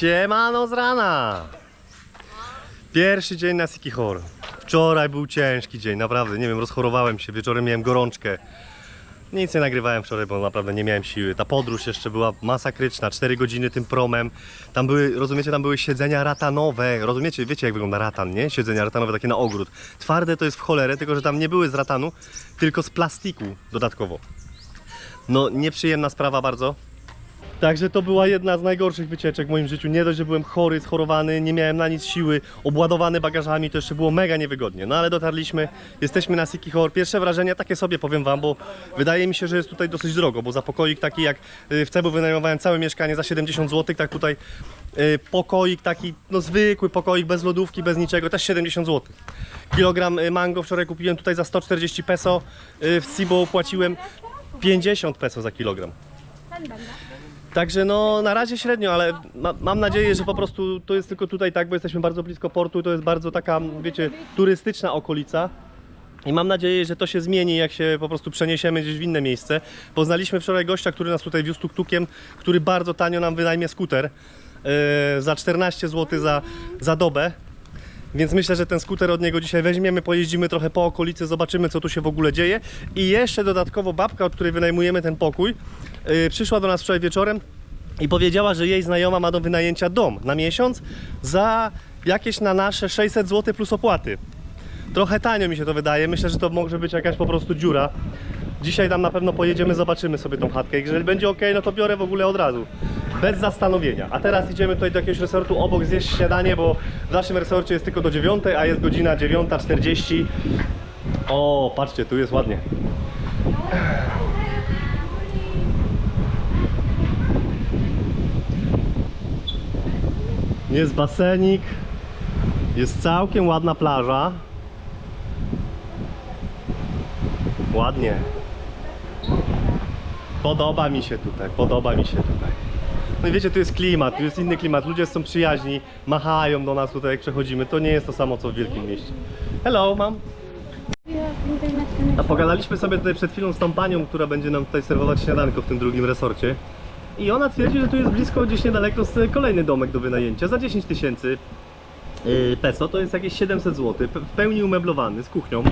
Siemano z rana! Pierwszy dzień na Sikihor. Wczoraj był ciężki dzień, naprawdę, nie wiem, rozchorowałem się, wieczorem miałem gorączkę. Nic nie nagrywałem wczoraj, bo naprawdę nie miałem siły. Ta podróż jeszcze była masakryczna, 4 godziny tym promem. Tam były, rozumiecie, tam były siedzenia ratanowe. Rozumiecie, wiecie jak wygląda ratan, nie? Siedzenia ratanowe takie na ogród. Twarde to jest w cholerę, tylko że tam nie były z ratanu, tylko z plastiku dodatkowo. No, nieprzyjemna sprawa bardzo. Także to była jedna z najgorszych wycieczek w moim życiu. Nie dość, że byłem chory, schorowany, nie miałem na nic siły, obładowany bagażami, to jeszcze było mega niewygodnie. No ale dotarliśmy, jesteśmy na Sikihor. Pierwsze wrażenia takie sobie powiem wam, bo wydaje mi się, że jest tutaj dosyć drogo, bo za pokoik taki jak y, w Cebu wynajmowałem całe mieszkanie za 70 zł, tak tutaj y, pokoik taki, no zwykły pokoik bez lodówki, bez niczego, też 70 zł. Kilogram y, mango wczoraj kupiłem tutaj za 140 peso, w Cebu płaciłem 50 peso za kilogram. Także no na razie średnio, ale ma, mam nadzieję, że po prostu to jest tylko tutaj tak, bo jesteśmy bardzo blisko portu, to jest bardzo taka, wiecie, turystyczna okolica. I mam nadzieję, że to się zmieni, jak się po prostu przeniesiemy gdzieś w inne miejsce. Poznaliśmy wczoraj gościa, który nas tutaj wiózł tuk-tukiem, który bardzo tanio nam wynajmie skuter yy, za 14 zł za, za dobę. Więc myślę, że ten skuter od niego dzisiaj weźmiemy, pojeździmy trochę po okolicy, zobaczymy co tu się w ogóle dzieje. I jeszcze dodatkowo babka, od której wynajmujemy ten pokój, yy, przyszła do nas wczoraj wieczorem i powiedziała, że jej znajoma ma do wynajęcia dom na miesiąc za jakieś na nasze 600 zł plus opłaty. Trochę tanio mi się to wydaje, myślę, że to może być jakaś po prostu dziura. Dzisiaj tam na pewno pojedziemy, zobaczymy sobie tą chatkę. Jeżeli będzie ok, no to biorę w ogóle od razu. Bez zastanowienia. A teraz idziemy tutaj do jakiegoś resortu obok zjeść śniadanie, bo w naszym resorcie jest tylko do 9, a jest godzina 9.40. O, patrzcie, tu jest ładnie. Jest basenik. Jest całkiem ładna plaża. Ładnie. Podoba mi się tutaj, podoba mi się tutaj. No i wiecie, tu jest klimat, tu jest inny klimat, ludzie są przyjaźni, machają do nas tutaj jak przechodzimy. To nie jest to samo co w wielkim mieście. Hello, mam. A pogadaliśmy sobie tutaj przed chwilą z tą panią, która będzie nam tutaj serwować śniadanko w tym drugim resorcie. I ona twierdzi, że tu jest blisko, gdzieś niedaleko z kolejny domek do wynajęcia za 10 tysięcy yy, peso, to jest jakieś 700 zł, w pełni umeblowany, z kuchnią.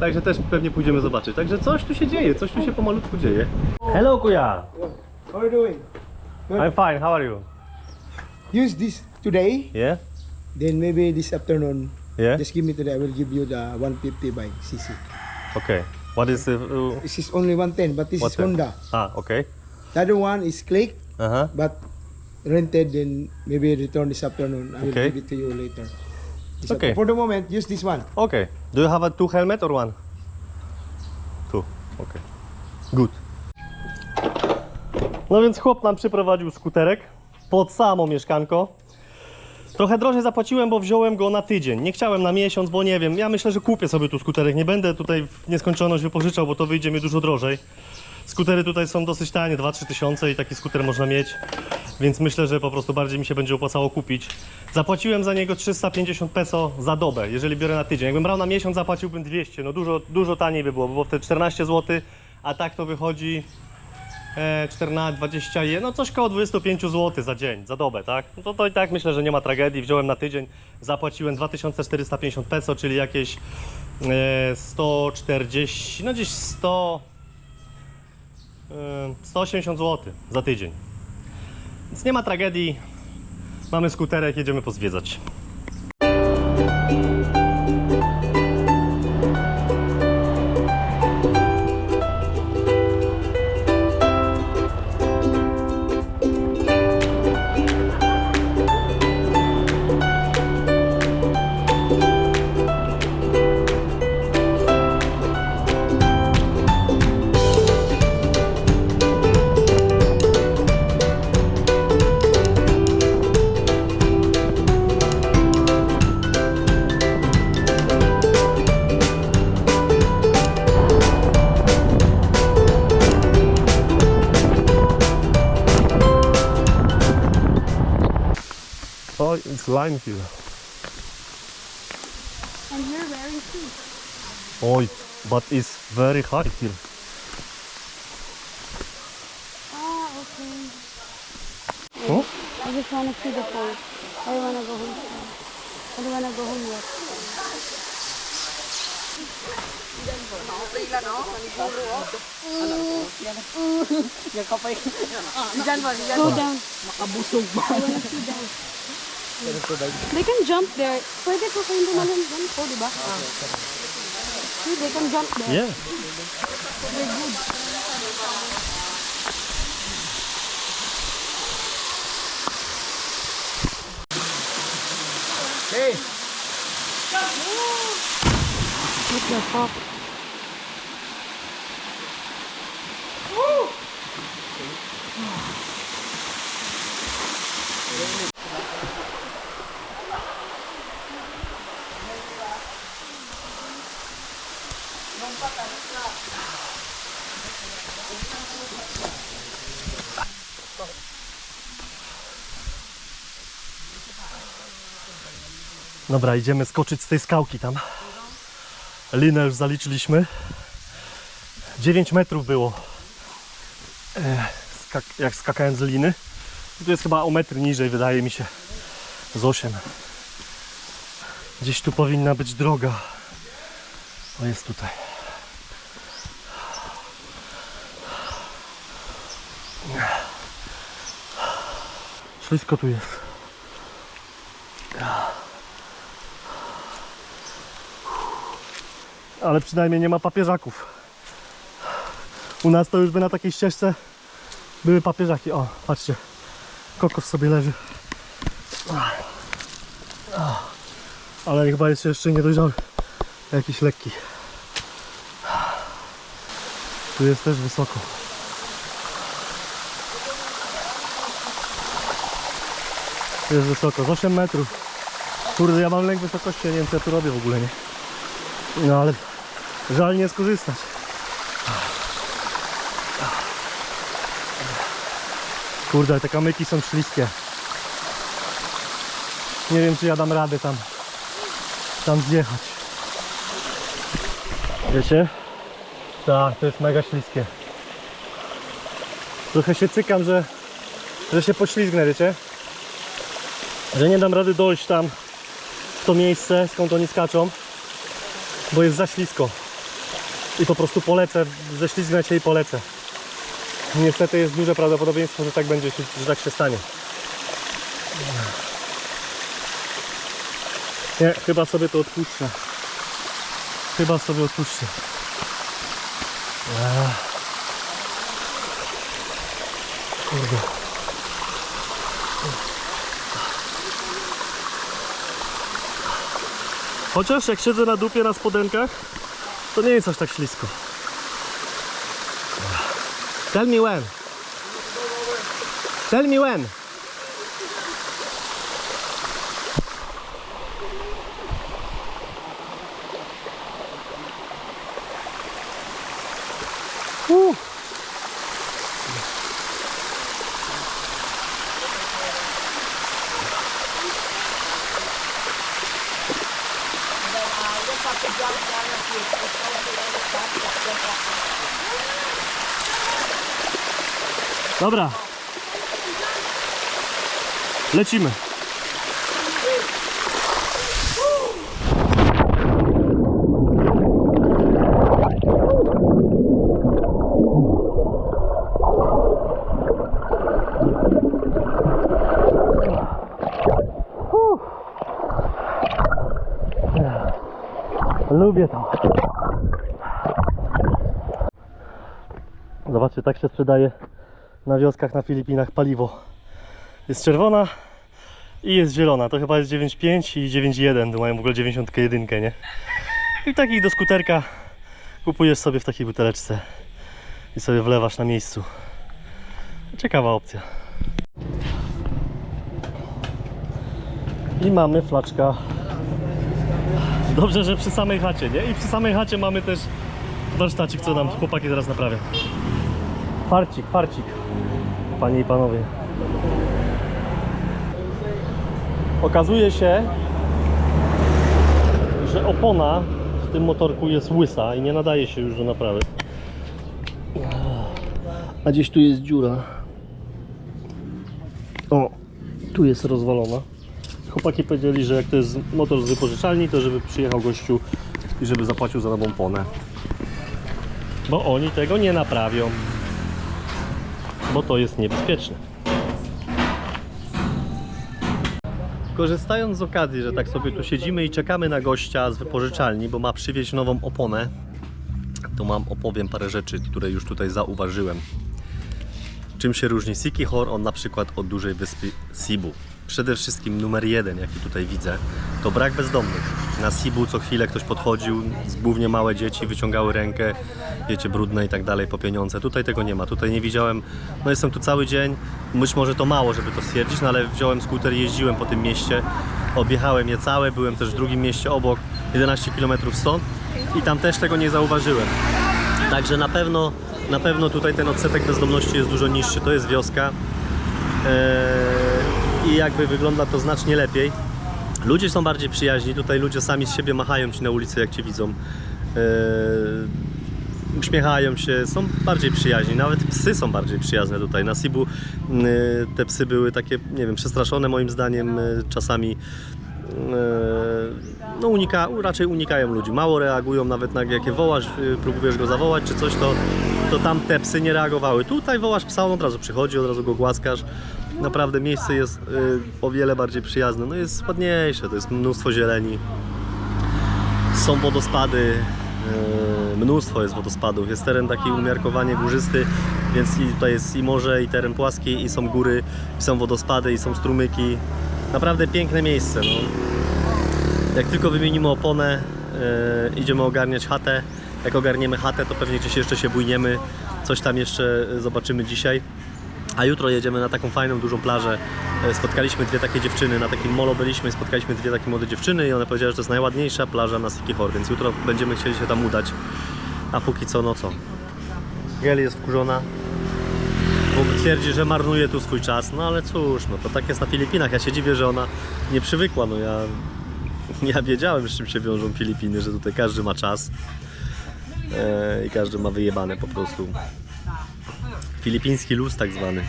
Także też pewnie pójdziemy zobaczyć. Także coś tu się dzieje, coś tu się pomalutku dzieje. Hello Kuya! How are you doing? I'm fine, how are you? Use this today, Yeah? then maybe this afternoon. Yeah? Just give me today. I will give you the 150 by CC. Okay. What is the... Uh, This is only 110, but this is? Honda. Ah, okay. The other one is click, Uh-huh. but rented. Then maybe return this afternoon. I will Okay. give it to you later. This Okay. For the moment, use this one. Okay. Do you have a two helmet or one? Two. Okay. Good. No więc chłop nam przyprowadził skuterek pod samo mieszkanko. Trochę drożej zapłaciłem, bo wziąłem go na tydzień. Nie chciałem na miesiąc, bo nie wiem. Ja myślę, że kupię sobie tu skuterek. Nie będę tutaj w nieskończoność wypożyczał, bo to wyjdzie mi dużo drożej. Skutery tutaj są dosyć tanie, 2-3 tysiące i taki skuter można mieć. Więc myślę, że po prostu bardziej mi się będzie opłacało kupić. Zapłaciłem za niego 350 peso za dobę, jeżeli biorę na tydzień. Jakbym brał na miesiąc, zapłaciłbym 200. No dużo, dużo taniej by było, bo wtedy 14 zł, a tak to wychodzi e, 14, 21, no coś koło 25 zł za dzień, za dobę, tak? No to, to i tak myślę, że nie ma tragedii. Wziąłem na tydzień, zapłaciłem 2450 peso, czyli jakieś e, 140, no gdzieś 100, e, 180 zł za tydzień. Więc nie ma tragedii. Mamy skuterek, jedziemy pozwiedzać. Oh, it's lime here. And you're wearing shoes. Oh, it's, but it's very hot here. Ah, okay. Oh? I just want to see the pole. I don't want to go home. I don't want to go home yet. Go down. Makabusog ba? I want to see down. They can jump there. Pwede po kayo dumalan doon po, di ba? See, they can jump there. Yeah. They're good. Hey! What the fuck? Dobra, idziemy skoczyć z tej skałki tam. Linę już zaliczyliśmy. 9 metrów było. Skak- jak skakałem z liny. Tu jest chyba o metr niżej, wydaje mi się. Z 8. Gdzieś tu powinna być droga. O, jest tutaj. Ślisko tu jest. Ale przynajmniej nie ma papieżaków. U nas to już by na takiej ścieżce były papieżaki. O, patrzcie, kokos sobie leży. Ale chyba jest jeszcze niedojrzały. Jakiś lekki. Tu jest też wysoko. Jest wysoko, z 8 metrów. Kurde, ja mam lęk wysokości, nie wiem co ja tu robię w ogóle, nie? No ale żal nie skorzystać. Kurde, te kamyki są śliskie. Nie wiem czy ja dam radę tam tam zjechać. Wiecie? Tak, to jest mega śliskie. Trochę się cykam, że, że się poślizgnę, wiecie? Że nie dam rady dojść tam w to miejsce, skąd oni skaczą bo jest za ślisko i po prostu polecę, ześlizgnę się i polecę. Niestety jest duże prawdopodobieństwo, że tak będzie, że tak się stanie. Nie, chyba sobie to odpuszczę. Chyba sobie odpuszczę. Kurde. Chociaż jak siedzę na dupie na spodenkach, to nie jest aż tak ślisko. Tell me when. Tell me when. Uh. Dobra. Lecimy. Lubię to. Zobaczcie, tak się sprzedaje na wioskach na Filipinach paliwo. Jest czerwona i jest zielona. To chyba jest 9.5 i 9.1. To mają w ogóle 91, nie? I takich do skuterka kupujesz sobie w takiej buteleczce i sobie wlewasz na miejscu. Ciekawa opcja. I mamy flaczka. Dobrze, że przy samej chacie, nie? I przy samej chacie mamy też warsztacik, co nam chłopaki zaraz naprawią. Farcik, farcik. Panie i panowie. Okazuje się, że opona w tym motorku jest łysa i nie nadaje się już do naprawy. A gdzieś tu jest dziura. O, Tu jest rozwalona. Chłopaki powiedzieli, że jak to jest motor z wypożyczalni, to żeby przyjechał gościu i żeby zapłacił za nową ponę. Bo oni tego nie naprawią. Bo to jest niebezpieczne. Korzystając z okazji, że tak sobie tu siedzimy i czekamy na gościa z wypożyczalni, bo ma przywieźć nową oponę, to mam opowiem parę rzeczy, które już tutaj zauważyłem. Czym się różni Sikihor on na przykład od dużej wyspy Sibu? Przede wszystkim numer jeden, jaki tutaj widzę, to brak bezdomnych. Na Sibu co chwilę ktoś podchodził, głównie małe dzieci wyciągały rękę, wiecie, brudne i tak dalej po pieniądze. Tutaj tego nie ma. Tutaj nie widziałem, no jestem tu cały dzień, być może to mało, żeby to stwierdzić, no ale wziąłem skuter, jeździłem po tym mieście, objechałem je całe, byłem też w drugim mieście obok, 11 km stąd i tam też tego nie zauważyłem. Także na pewno, na pewno tutaj ten odsetek bezdomności jest dużo niższy. To jest wioska eee, i jakby wygląda to znacznie lepiej. Ludzie są bardziej przyjaźni. Tutaj ludzie sami z siebie machają ci na ulicy, jak cię widzą. Eee, uśmiechają się, są bardziej przyjaźni. Nawet psy są bardziej przyjazne tutaj. Na Sibu e, te psy były takie, nie wiem, przestraszone moim zdaniem e, czasami. E, no unika, raczej unikają ludzi, mało reagują nawet na jakie wołasz, y, próbujesz go zawołać czy coś, to, to tam te psy nie reagowały. Tutaj wołasz psa, on od razu przychodzi, od razu go głaskasz. Naprawdę miejsce jest y, o wiele bardziej przyjazne, no jest ładniejsze, to jest mnóstwo zieleni. Są wodospady, y, mnóstwo jest wodospadów, jest teren taki umiarkowanie górzysty, więc i tutaj jest i morze, i teren płaski, i są góry, i są wodospady, i są strumyki. Naprawdę piękne miejsce. No. Jak tylko wymienimy oponę, e, idziemy ogarniać chatę. Jak ogarniemy chatę, to pewnie gdzieś jeszcze się bujniemy. Coś tam jeszcze e, zobaczymy dzisiaj. A jutro jedziemy na taką fajną, dużą plażę. E, Spotkaliśmy dwie takie dziewczyny, na takim molo byliśmy spotkaliśmy dwie takie młode dziewczyny i one powiedziały, że to jest najładniejsza plaża na Sikihor, więc jutro będziemy chcieli się tam udać. A póki co, no co? Geli jest wkurzona, bo twierdzi, że marnuje tu swój czas, no ale cóż, no to tak jest na Filipinach. Ja się dziwię, że ona nie przywykła, no ja ja wiedziałem, z czym się wiążą Filipiny, że tutaj każdy ma czas e, i każdy ma wyjebane po prostu. Filipiński luz tak zwany.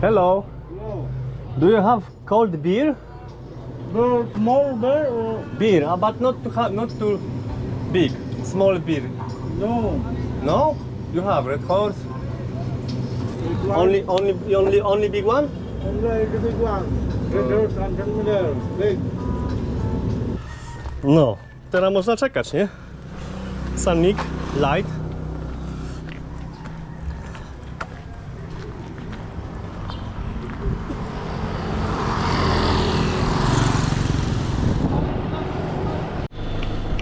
Hello. Do you have cold beer? No, small bear or Beer, uh, but not too ha- not too big. Small beer. no? No? You have red horse. Only only only only big one? Only the big one. Horse and familiar. Big. No. Teraz można czekać, nie? Sunmig, light.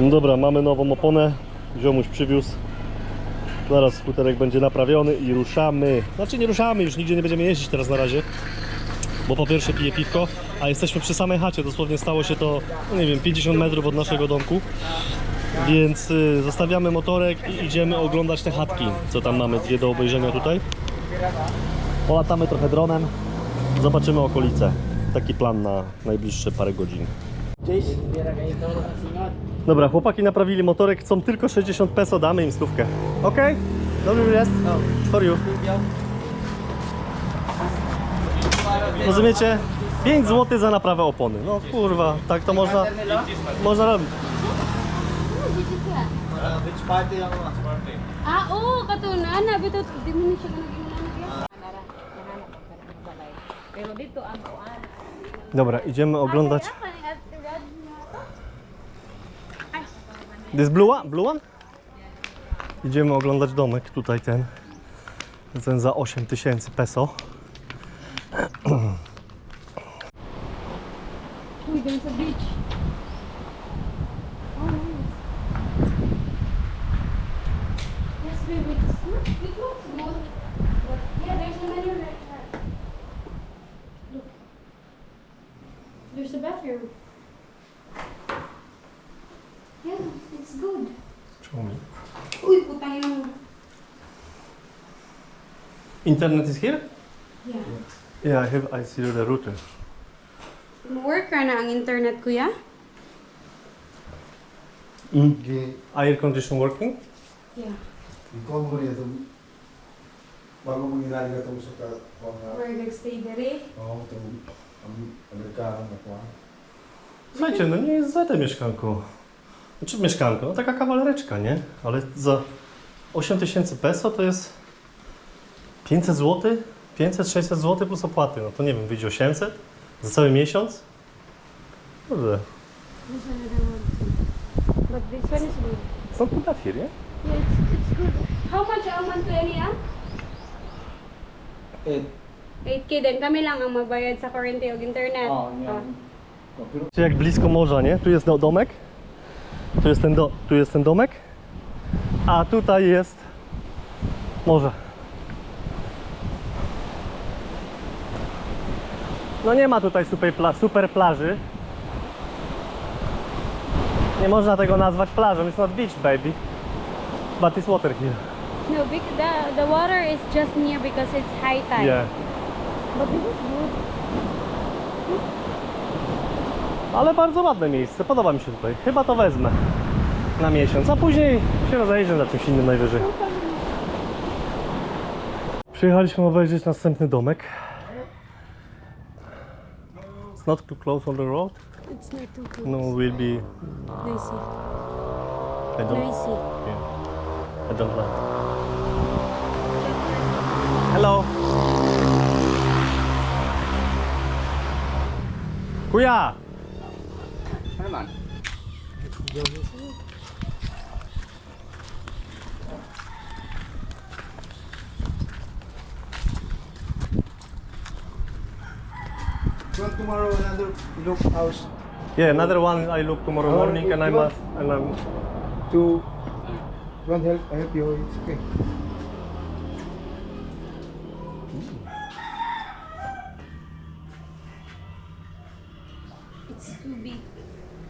No dobra, mamy nową oponę. Ziomuś przywiózł. Zaraz skuterek będzie naprawiony i ruszamy. Znaczy nie ruszamy, już nigdzie nie będziemy jeździć teraz na razie. Bo po pierwsze piję piwko, a jesteśmy przy samej chacie. Dosłownie stało się to, no nie wiem, 50 metrów od naszego domku. Więc y, zostawiamy motorek i idziemy oglądać te chatki, co tam mamy, dwie do obejrzenia tutaj. Polatamy trochę dronem, zobaczymy okolice. Taki plan na najbliższe parę godzin. Dobra, chłopaki naprawili motorek, chcą tylko 60 peso, damy im stówkę. Ok? Dobry jest? For you. Rozumiecie? 5 zł za naprawę opony. No kurwa, tak to można, można robić. Ah, oo, katunan. Nabi to, naging Pero dito ang. Dobra, idziemy oglądać. This blue one? Blue one? Idziemy oglądać domek, tutaj ten. Ten za 8000 peso. Uy, beach. Yes, baby. It's looks good. But yeah, there's a menu right there. Look. There's a bathroom. It's good. Uy, putang yung... Internet is here? Yeah. Yeah, I have. I see the router. Work ka na ang internet, kuya? Hmm? Gi, Air condition working? Yeah. ikaw mo rin itong bago mo ginali ka itong sa mga, Where nagstay dere? oo, itong Am- Amerykanów na kłam. Ah. Słuchajcie, no nie jest złe te mieszkanko. Znaczy mieszkanko, no taka kawalereczka, nie? Ale za 8 tysięcy peso to jest 500 zł? 500-600 zł plus opłaty. No to nie wiem, wyjdzie 800 za cały miesiąc? To. But this one is good. Here? Yeah, it's, it's good. How much a month to any, ah? Eh, 8K din. Kami lang ang mabayad sa kuryente o internet. oh, Ah. yan. Oh, pero Jak blisko morza, nie? Tu jest do- domek. Tu jest ten, do, tu jest ten domek. A tutaj jest morze. No nie ma tutaj super, pla super plaży. Nie można tego nazwać plażą. It's not beach, baby. But it's water here. No, bec- the, the water is just near because it's high tide. Yeah. But this is good. Ale bardzo ładne miejsce, podoba mi się tutaj. Chyba to wezmę na miesiąc, a później się rozejrzę za czymś innym najwyżej. Przyjechaliśmy obejrzeć następny domek. It's not too close on the road. It's not too close. No, will be. Noisy. I don't. Noisy. Yeah. I don't like. Hello. Kuya. You want tomorrow another look house Yeah, another one I look tomorrow Oh, morning and I'm want- and I'm to you want help I help you it's okay It's too big.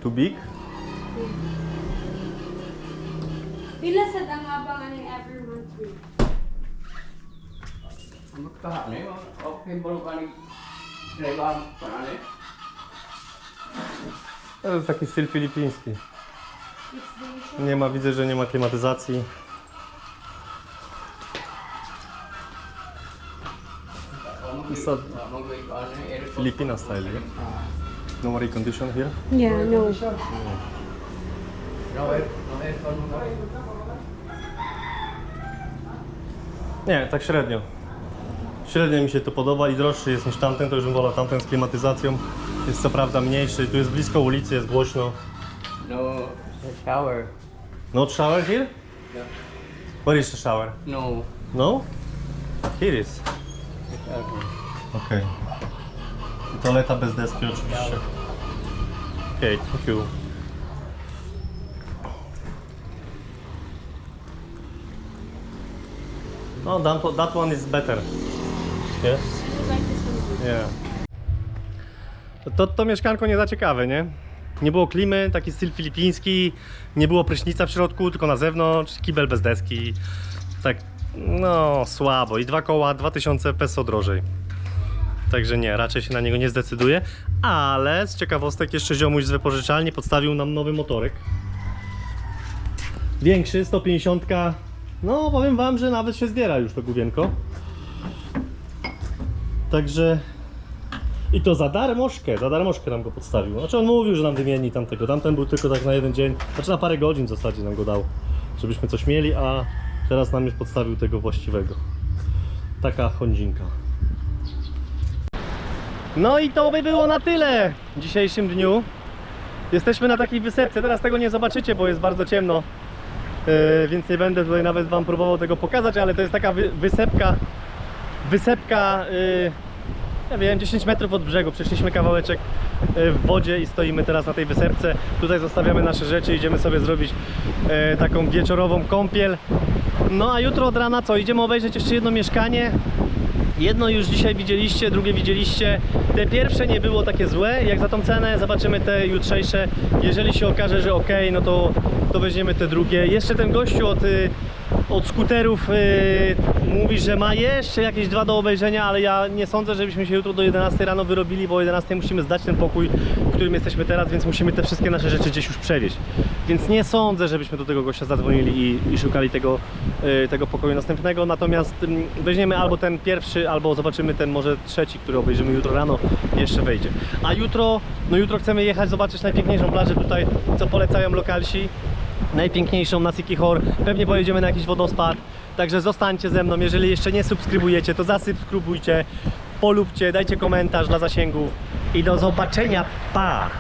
too big. Pila sa ang every month? Magkahap na yun. Okay, balo ka ng driver pa na eh. To jest taki styl filipiński. Nie ma, widzę, że nie ma klimatyzacji. Isa. Filipina style, nie? No air condition here. Yeah, no. No air, no aircon mo na. Nie, tak średnio. Średnio mi się to podoba i droższy jest niż tamten, to już bym wolał tamten z klimatyzacją. Jest co prawda mniejszy, tu jest blisko ulicy, jest głośno. No shower. No shower here? Yeah. Where is the shower? No. No? Here is. Okej. I Toaleta bez deski oczywiście. Okej, thank you. No, that, that one is better. Yeah? Yeah. To, to mieszkanko nie za ciekawe, nie? Nie było klimy, taki styl filipiński, nie było prysznica w środku, tylko na zewnątrz, kibel bez deski. Tak, no słabo. I dwa koła, 2000 peso drożej. Także nie, raczej się na niego nie zdecyduję. Ale z ciekawostek jeszcze ziomuś z wypożyczalni podstawił nam nowy motorek. Większy, 150. No, powiem wam, że nawet się zbiera już to główienko. Także i to za darmożkę, za darmożkę nam go podstawił. Znaczy on mówił, że nam wymieni tamtego. Tamten był tylko tak na jeden dzień, znaczy na parę godzin w zasadzie nam go dał, żebyśmy coś mieli, a teraz nam już podstawił tego właściwego. Taka Hondzinka. No i to by było na tyle w dzisiejszym dniu. Jesteśmy na takiej wysepce, teraz tego nie zobaczycie, bo jest bardzo ciemno. Yy, więc nie będę tutaj nawet wam próbował tego pokazać, ale to jest taka wy, wysepka, wysepka, yy, ja wiem, 10 metrów od brzegu. Przeszliśmy kawałeczek yy, w wodzie i stoimy teraz na tej wysepce. Tutaj zostawiamy nasze rzeczy, idziemy sobie zrobić taką wieczorową kąpiel. No a jutro od rana co? Idziemy obejrzeć jeszcze jedno mieszkanie. Jedno już dzisiaj widzieliście, drugie widzieliście. Te pierwsze nie było takie złe. Jak za tą cenę zobaczymy te jutrzejsze. Jeżeli się okaże, że ok, no to, to weźmiemy te drugie. Jeszcze ten gościu od y, od skuterów yy, mówi, że ma jeszcze jakieś dwa do obejrzenia, ale ja nie sądzę, żebyśmy się jutro do 11 rano wyrobili, bo o 11 musimy zdać ten pokój, w którym jesteśmy teraz, więc musimy te wszystkie nasze rzeczy gdzieś już przewieźć. Więc nie sądzę, żebyśmy do tego gościa zadzwonili i, i szukali tego, yy, tego pokoju następnego. Natomiast yy, weźmiemy albo ten pierwszy, albo zobaczymy ten może trzeci, który obejrzymy jutro rano, jeszcze wejdzie. A jutro, no jutro chcemy jechać zobaczyć najpiękniejszą plażę tutaj, co polecają lokalsi najpiękniejszą na Sikihor. Pewnie pojedziemy na jakiś wodospad. Także zostańcie ze mną. Jeżeli jeszcze nie subskrybujecie, to zasubskrybujcie, polubcie, dajcie komentarz dla zasięgów i do zobaczenia. Pa!